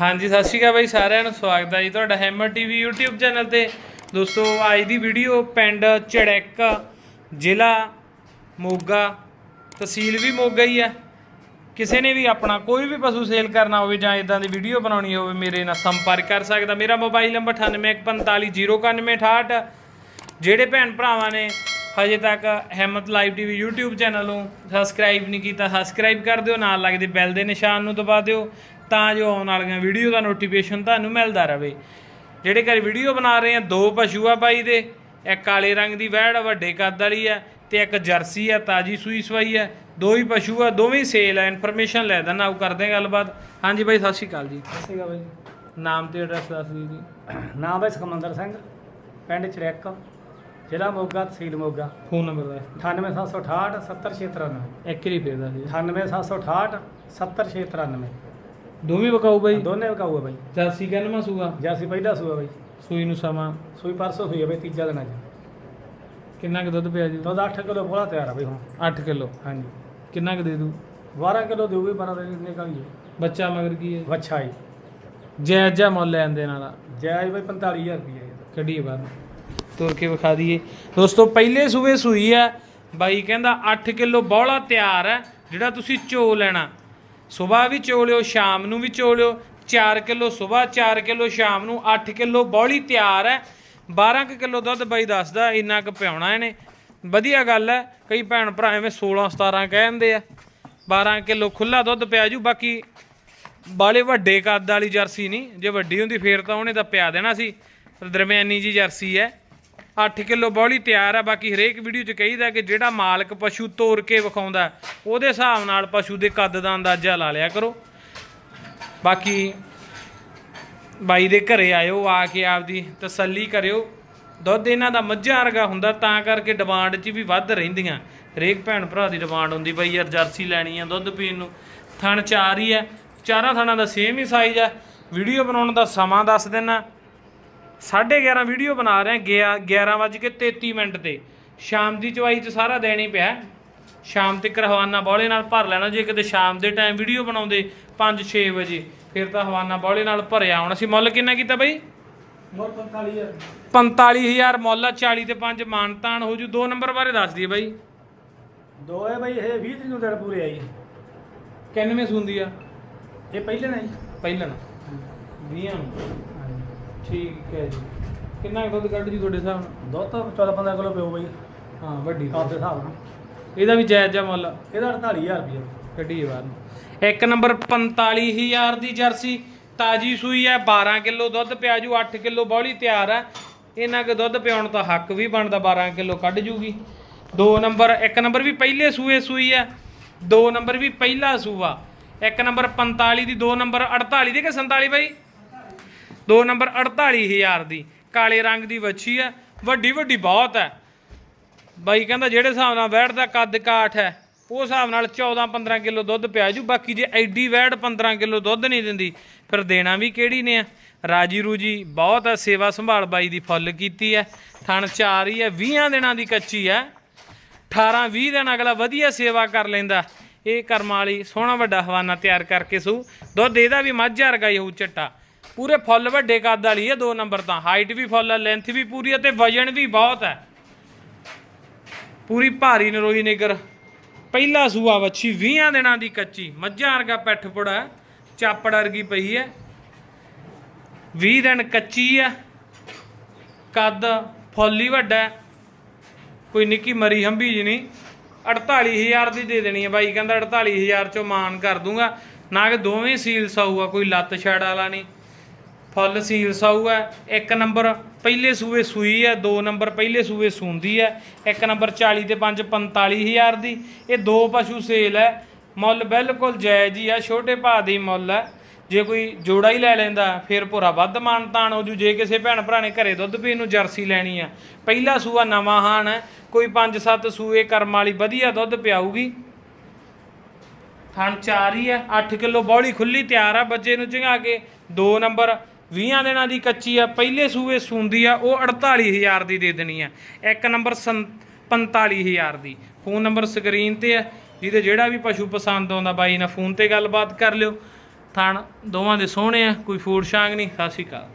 ਹਾਂਜੀ, ਸਤਿ ਸ਼੍ਰੀ ਅਕਾਲ ਬਾਈ, ਸਾਰਿਆਂ ਨੂੰ ਸਵਾਗਤ ਹੈ ਜੀ ਤੁਹਾਡਾ ਹੈਮਰ ਟੀਵੀ YouTube ਚੈਨਲ ਤੇ। ਦੋਸਤੋ, ਅੱਜ ਦੀ ਵੀਡੀਓ ਪਿੰਡ ਚੜੈਕ ਜ਼ਿਲ੍ਹਾ ਮੋਗਾ, ਤਹਿਸੀਲ ਵੀ ਮੋਗਾ ਹੀ ਹੈ ਕਿਸੇ ਨੇ ਵੀ ਆਪਣਾ ਕੋਈ ਵੀ ਪਸ਼ੂ ਸੇਲ ਕਰਨਾ ਹੋਵੇ ਜਾਂ ਇਦਾਂ ਦੀ ਵੀਡੀਓ ਬਣਾਉਣੀ ਹੋਵੇ, ਮੇਰੇ ਨਾਲ ਸੰਪਰਕ ਕਰ ਸਕਦਾ। ਮੇਰਾ ਮੋਬਾਈਲ ਨੰਬਰ 9815409168 ਜਿਹੜੇ ਭੈਣ ਭਰਾਵਾਂ ਨੇ ਹਜੇ ਤੱਕ ਹੈਮਤ ਲਾਈਵ ਟੀਵੀ YouTube ਚੈਨਲ ਨੂੰ ਸਬਸਕ੍ਰਾਈਬ ਨਹੀਂ ਕੀਤਾ, ਸਬਸਕ੍ਰਾਈਬ ਕਰ ਦਿਓ, ਨਾਲ ਲੱਗਦੇ ਬੈਲ ਦੇ ਨਿਸ਼ਾਨ ਨੂੰ ਦਬਾ ਦਿਓ। ਤਾਂ ਜੋ ਆਉਣ ਵਾਲੀਆਂ ਵੀਡੀਓ ਦਾ ਨੋਟੀਫਿਕੇਸ਼ਨ ਤੁਹਾਨੂੰ ਮਿਲਦਾ ਰਹੇ। ਜਿਹੜੇ ਘਰ ਵੀਡੀਓ ਬਣਾ ਰਹੇ ਆ ਦੋ ਪਸ਼ੂ ਆ ਬਾਈ ਦੇ ਇੱਕ ਕਾਲੇ ਰੰਗ ਦੀ ਵੈੜ ਆ, ਵੱਡੇ ਕੱਦ ਵਾਲੀ ਆ ਤੇ ਇੱਕ ਜਰਸੀ ਆ ਤਾਜੀ ਸੂਈ ਸਵਾਈ ਆ। ਦੋ ਹੀ ਪਸ਼ੂ ਆ ਦੋਵੇਂ ਸੇਲ ਆ ਇਨਫੋਰਮੇਸ਼ਨ ਲੈ ਦੇਣਾ ਆਓ ਕਰਦੇ ਆ ਗੱਲਬਾਤ। ਹਾਂਜੀ ਬਾਈ ਸਤਿ ਸ਼੍ਰੀ ਅਕਾਲ ਜੀ। ਸਤਿ ਸ਼੍ਰੀ ਅਕਾਲ ਬਾਈ ਨਾਮ ਤੇ ਐਡਰੈਸ ਦੱਸ ਦਿਓ ਜੀ। ਨਾਮ ਹੈ ਸੁਖਮੰਦਰ ਸਿੰਘ ਪਿੰਡ ਚੜੈਕ ਜ਼ਿਲ੍ਹਾ ਮੋਗਾ ਤਹਿਸੀਲ ਮੋਗਾ। ਫੋਨ ਨੰਬਰ ਦੱਸ 98768 70693 ਇੱਕ ਹੀ ਫੇਰ ਦੱਸ ਦਿਓ। 98768 70693 ਦੋਵੇਂ ਵਿਕਾਊ ਬਾਈ। ਦੋਨੇ ਵਿਕਾਊ ਆ ਬਾਈ। ਜਰਸੀ ਕਹਿੰਦਾ ਸੂਆ? ਜਰਸੀ ਪਹਿਲਾ ਸੂਆ ਬਾਈ। ਸੂਈ ਨੂੰ ਸਮਾਂ। ਸੂਈ ਪਰਸੋਂ ਹੋਈ ਆ ਬਾਈ ਤੀਜਾ ਦਿਨ ਅੱਜ ਕਿੰਨਾ ਕੁ ਦੁੱਧ ਪਿਆ ਜੀ? ਦੁੱਧ 8 ਕਿਲੋ ਬੋਲਾ ਤਿਆਰ ਆ ਬਾਈ ਹੁਣ। 8 ਕਿਲੋ। ਹਾਂਜੀ। ਕਿੰਨਾ ਕੁ ਦੇ ਦੂ 12 ਕਿਲੋ ਦੇਊਗੀ 12 ਦੇ ਨਿਕਲ ਜੀ। ਬੱਚਾ ਮਗਰ ਕੀ ਹੈ? ਵੱਛਾ ਜੀ। ਜਾਇਜ਼ ਜਿਹਾ ਮੁੱਲ ਲੈਂਦੇ ਨਾਲ। ਜਾਇਜ਼ ਬਾਈ 45000 ਰੁਪਏ ਕੱਢੀਏ ਬਾਹਰ। ਤੋਰ ਕੇ ਵਿਖਾ ਦਈਏ। ਦੋਸਤੋ ਪਹਿਲੇ ਸੂਵੇ ਸੂਈ ਹੈ ਬਾਈ ਕਹਿੰਦਾ 8 ਕਿਲੋ ਬੌਲਾ ਤਿਆਰ ਹੈ ਜਿਹੜਾ ਤੁਸੀਂ ਚੋ ਲੈਣਾ। ਸਵੇਰ ਵੀ ਚੋ ਲਿਓ, ਸ਼ਾਮ ਨੂੰ ਵੀ ਚੋ ਲਿਓ। 4 ਕਿਲੋ ਸਵੇਰ 4 ਕਿਲੋ ਸ਼ਾਮ ਨੂੰ 8 ਕਿਲੋ ਬੌਲੀ ਤਿਆਰ ਹੈ। 12 ਕੁ ਕਿਲੋ ਦੁੱਧ ਬਾਈ ਦੱਸਦਾ, ਇੰਨਾ ਕੁ ਪਿਆਉਣਾ ਇਹਨੇ। ਵਧੀਆ ਗੱਲ ਹੈ, ਕਈ ਭੈਣ ਭਰਾ ਐਵੇਂ 16 17 ਕਹਿੰਦੇ ਆ। 12 ਕਿਲੋ ਖੁੱਲਾ ਦੁੱਧ ਪਿਆ ਜੂ, ਬਾਕੀ ਬਾਲੇ ਵੱਡੇ ਕੱਦ ਵਾਲੀ ਜਰਸੀ ਨਹੀਂ। ਜੇ ਵੱਡੀ ਹੁੰਦੀ ਫੇਰ ਤਾਂ ਉਹਨੇ ਤਾਂ ਪਿਆ ਦੇਣਾ ਸੀ। ਦਰਮਿਆਨੀ ਜੀ ਜਰਸੀ ਹੈ। 8 ਕਿਲੋ ਬੌਲੀ ਤਿਆਰ ਆ, ਬਾਕੀ ਹਰੇਕ ਵੀਡੀਓ 'ਚ ਕਹੀਦਾ ਕਿ ਜਿਹੜਾ ਮਾਲਕ ਪਸ਼ੂ ਤੋਰ ਕੇ ਵਿਖਾਉਂਦਾ, ਉਹਦੇ ਹਿਸਾਬ ਨਾਲ ਪਸ਼ੂ ਦੇ ਕੱਦ ਦਾ ਅੰਦਾਜ਼ਾ ਲਾ ਲਿਆ ਕਰੋ। ਬਾਕੀ ਬਾਈ ਦੇ ਘਰੇ ਆਇਓ, ਆ ਕੇ ਆਪਦੀ ਤਸੱਲੀ ਕਰਿਓ। ਦੁੱਧ ਇਹਨਾਂ ਦਾ ਮੱਝਾਂ ਵਰਗਾ ਹੁੰਦਾ, ਤਾਂ ਕਰਕੇ ਡਿਮਾਂਡ 'ਚ ਵੀ ਵੱਧ ਰਹਿੰਦੀਆਂ। ਹਰੇਕ ਭੈਣ ਭਰਾ ਦੀ ਡਿਮਾਂਡ ਹੁੰਦੀ, ਬਈ ਯਾਰ ਜਰਸੀ ਲੈਣੀ ਆ ਦੁੱਧ ਪੀਣ ਨੂੰ। ਥਣ ਚਾਰ ਹੀ ਆ, ਚਾਰਾਂ ਥਣਾਂ ਦਾ ਸੇਮ ਹੀ ਸਾਈਜ਼ ਆ। ਵੀਡੀਓ ਬਣਾਉਣ ਦਾ ਸਮਾਂ ਦੱਸ ਦੇਣਾ 11:30 ਵੀਡੀਓ ਬਣਾ ਰਹੇ ਹਾਂ 11:33 ਮਿੰਟ ਤੇ। ਸ਼ਾਮ ਦੀ ਚਵਾਈ 'ਚ ਸਾਰਾ ਦੇਣੀ ਪਿਆ ਸ਼ਾਮ ਤੱਕ ਹਵਾਨਾ ਬੌਲੇ ਨਾਲ ਭਰ ਲੈਣਾ ਜੇ ਕਿਤੇ ਸ਼ਾਮ ਦੇ ਟਾਈਮ ਵੀਡੀਓ ਬਣਾਉਂਦੇ 5-6 ਵਜੇ ਫਿਰ ਤਾਂ ਹਵਾਨਾ ਬੌਲੇ ਨਾਲ ਭਰਿਆ ਆਉਣਾ ਸੀ ਮੁੱਲ ਕਿੰਨਾ ਕੀਤਾ ਬਈ? ਮੋਰ 45000 45000 ਮੁੱਲ ਆ 40 ਤੇ 5 ਮਾਨਤਾਨ ਹੋ ਜੂ। ਦੋ ਨੰਬਰ ਬਾਰੇ ਦੱਸ ਦਈਏ ਬਾਈ। ਦੋ ਹੈ ਬਾਈ ਇਹ 20 ਤਰੀਕ ਨੂੰ ਦਿਨ ਪੂਰੇ ਆਈ। ਕਿੰਨਵੇਂ ਸੁੰਦੀ ਆ? ਇਹ ਪਹਿਲੇ ਨੇ ਜੀ। ਪਹਿਲਾਂ 20 ਨੂੰ। ਠੀਕ ਹੈ ਜੀ। ਕਿੰਨਾ ਕੁ ਦੁੱਧ ਕੱਢ ਜੀ ਤੁਹਾਡੇ ਹਿਸਾਬ ਨਾਲ? ਦੁੱਧ ਤਾਂ 14 15 ਕਿਲੋ ਪਿਓ ਬਾਈ। ਹਾਂ ਵੱਡੀ ਕਾਪ ਦੇ ਹਿਸਾਬ ਨਾਲ। ਇਹਦਾ ਵੀ ਜਾਇਜ਼ ਜਿਹਾ ਮੁੱਲ? ਇਹਦਾ 48000 ਰੁਪਏ ਕੱਢੀਏ ਬਾਹਰ ਨੂੰ। ਇੱਕ ਨੰਬਰ 45000 ਦੀ ਜਰਸੀ। ਤਾਜੀ ਸੂਈ ਹੈ 12 ਕਿਲੋ ਦੁੱਧ ਪਿਆ ਜੂ 8 ਕਿਲੋ ਬੌਲੀ ਤਿਆਰ ਹੈ। ਇਹਨਾਂ ਕੇ ਦੁੱਧ ਪਿਆਉਣ ਤਾਂ ਹੱਕ ਵੀ ਬਣਦਾ 12 ਕਿਲੋ ਕੱਢ ਜੂਗੀ। ਦੋ ਨੰਬਰ ਇੱਕ ਨੰਬਰ ਵੀ ਪਹਿਲੇ ਸੂਏ ਸੂਈ ਹੈ ਦੋ ਨੰਬਰ ਵੀ ਪਹਿਲਾ ਸੂਆ। ਇੱਕ ਨੰਬਰ 45 ਦੀ ਦੋ ਨੰਬਰ 48 ਦੀ ਕਿ 47 ਬਾਈ? ਦੋ ਨੰਬਰ 48000 ਦੀ। ਕਾਲੇ ਰੰਗ ਦੀ ਵੱਛੀ ਹੈ। ਵੱਡੀ ਵੱਡੀ ਬਹੁਤ ਹੈ। ਬਾਈ ਕਹਿੰਦਾ ਜਿਹੜੇ ਹਿਸਾਬ ਨਾਲ ਵੈੜ ਦਾ ਕੱਦ ਕਾਠ ਹੈ, ਉਹ ਹਿਸਾਬ ਨਾਲ 14 15 ਕਿਲੋ ਦੁੱਧ ਪਿਆ ਜੂ। ਬਾਕੀ ਜੇ ਐਡੀ ਵੈੜ 15 ਕਿਲੋ ਦੁੱਧ ਨਹੀਂ ਦਿੰਦੀ, ਫਿਰ ਦੇਣਾ ਵੀ ਕਿਹੜੀ ਨੇ ਆ? ਰਾਜੀ ਰੂਜੀ ਬਹੁਤ ਹੈ। ਸੇਵਾ ਸੰਭਾਲ ਬਾਈ ਦੀ ਫੁੱਲ ਕੀਤੀ ਹੈ। ਥਣ ਚਾਰ ਹੀ ਹੈ। 20 ਦਿਨਾਂ ਦੀ ਕੱਚੀ ਹੈ। 18 20 ਦਿਨ ਅਗਲਾ ਵਧੀਆ ਸੇਵਾ ਕਰ ਲੈਂਦਾ। ਇਹ ਕਰਮ ਵਾਲੀ ਸੋਹਣਾ ਵੱਡਾ ਹਵਾਨਾ ਤਿਆਰ ਕਰਕੇ ਸੂ। ਦੁੱਧ ਇਹਦਾ ਵੀ ਮੱਝ ਵਰਗਾ ਹੀ ਹੋਊ ਚੱਟਾ। ਪੂਰੇ ਫੁੱਲ ਵੱਡੇ ਕੱਦ ਵਾਲੀ ਹੈ ਦੋ ਨੰਬਰ ਤਾਂ। ਹਾਈਟ ਵੀ ਫੁੱਲ ਹੈ ਲੈਂਥ ਵੀ ਪੂਰੀ ਹੈ ਤੇ ਵਜਨ ਵੀ ਬਹੁਤ ਹੈ ਪੂਰੀ ਭਾਰੀ ਨਰੋਈ ਨਿਗਰ। ਪਹਿਲਾ ਸੂਆ ਵੱਛੀ 20 ਦਿਨਾਂ ਦੀ ਕੱਚੀ, ਮੱਝਾਂ ਵਰਗਾ ਪੈਠ ਪੁੜਾ, ਚਾਪੜ ਵਰਗੀ ਪਈ ਹੈ 20 ਦਿਨ ਕੱਚੀ ਹੈ ਕੱਦ ਫੁੱਲੀ ਵੱਡਾ। ਕੋਈ ਨਿੱਕੀ ਮਰੀ ਹੰਬੀ ਜੀ ਨਹੀਂ। 48000 ਦੀ ਦੇ ਦੇਣੀ ਹੈ ਬਾਈ, ਕਹਿੰਦਾ 48000 ਚੋਂ ਮਾਨ ਕਰ ਦੂੰਗਾ। ਨਾ ਕਿ ਦੋਵੇਂ ਸੀਲ ਸਾਊਗਾ ਕੋਈ ਲੱਤ ਛੜ ਵਾਲਾ ਨਹੀਂ। ਫੁੱਲ ਸੀਲ ਸਾਊ ਹੈ, ਇੱਕ ਨੰਬਰ ਪਹਿਲੇ ਸੂਏ ਸੂਈ ਹੈ, ਦੋ ਨੰਬਰ ਪਹਿਲੇ ਸੂਏ ਸੂੰਦੀ ਹੈ, ਇੱਕ ਨੰਬਰ 40 ਤੇ 5 45000 ਦੀ। ਇਹ ਦੋ ਪਸ਼ੂ ਸੇਲ ਹੈ। ਮੁੱਲ ਬਿਲਕੁਲ ਜਾਇਜ਼ ਹੀ ਆ ਛੋਟੇ ਭਾਅ ਦੀ ਮੁੱਲ ਹੈ। ਜੇ ਕੋਈ ਜੋੜਾ ਹੀ ਲੈ ਲੈਂਦਾ, ਫਿਰ ਭੋਰਾ ਵੱਧ ਮਾਨਤਾਨ ਹੋ ਜੂ। ਜੇ ਕਿਸੇ ਭੈਣ ਭਰਾ ਨੇ ਘਰੇ ਦੁੱਧ ਪੀਣ ਨੂੰ ਜਰਸੀ ਲੈਣੀ ਆ, ਪਹਿਲਾ ਸੂਆ ਨਵਾਂ ਹਾਨ ਹੈ। ਕੋਈ 5-7 ਸੂਏ ਕਰਮ ਵਾਲੀ ਵਧੀਆ ਦੁੱਧ ਪਿਆਊਗੀ। ਥਣ ਚਾਰ ਹੀ ਹੈ 8 ਕਿਲੋ ਬੌਲੀ ਖੁੱਲੀ ਤਿਆਰ ਆ, ਬੱਚੇ ਨੂੰ ਚੰਗਾ ਕੇ। ਦੋ ਨੰਬਰ 20 ਦਿਨਾਂ ਦੀ ਕੱਚੀ ਆ, ਪਹਿਲੇ ਸੂਏ ਸੂੰਦੀ ਆ, ਉਹ 48000 ਦੀ ਦੇ ਦੇਣੀ ਆ। ਇੱਕ ਨੰਬਰ ਸੰ- 45000 ਦੀ। ਫੋਨ ਨੰਬਰ ਸਕਰੀਨ ਤੇ ਆ, ਜਿਹਦੇ ਜਿਹੜਾ ਵੀ ਪਸ਼ੂ ਪਸੰਦ ਆਉਂਦਾ, ਬਾਈ ਨਾਲ ਫੋਨ ਤੇ ਗੱਲਬਾਤ ਕਰ ਲਿਓ। ਥਣ ਦੋਵਾਂ ਦੇ ਸੋਹਣੇ ਆ, ਕੋਈ ਫੂਡ ਸ਼ਾਂਗ ਨਹੀਂ, ਸਤਿ ਸ਼੍ਰੀ ਅਕਾਲ।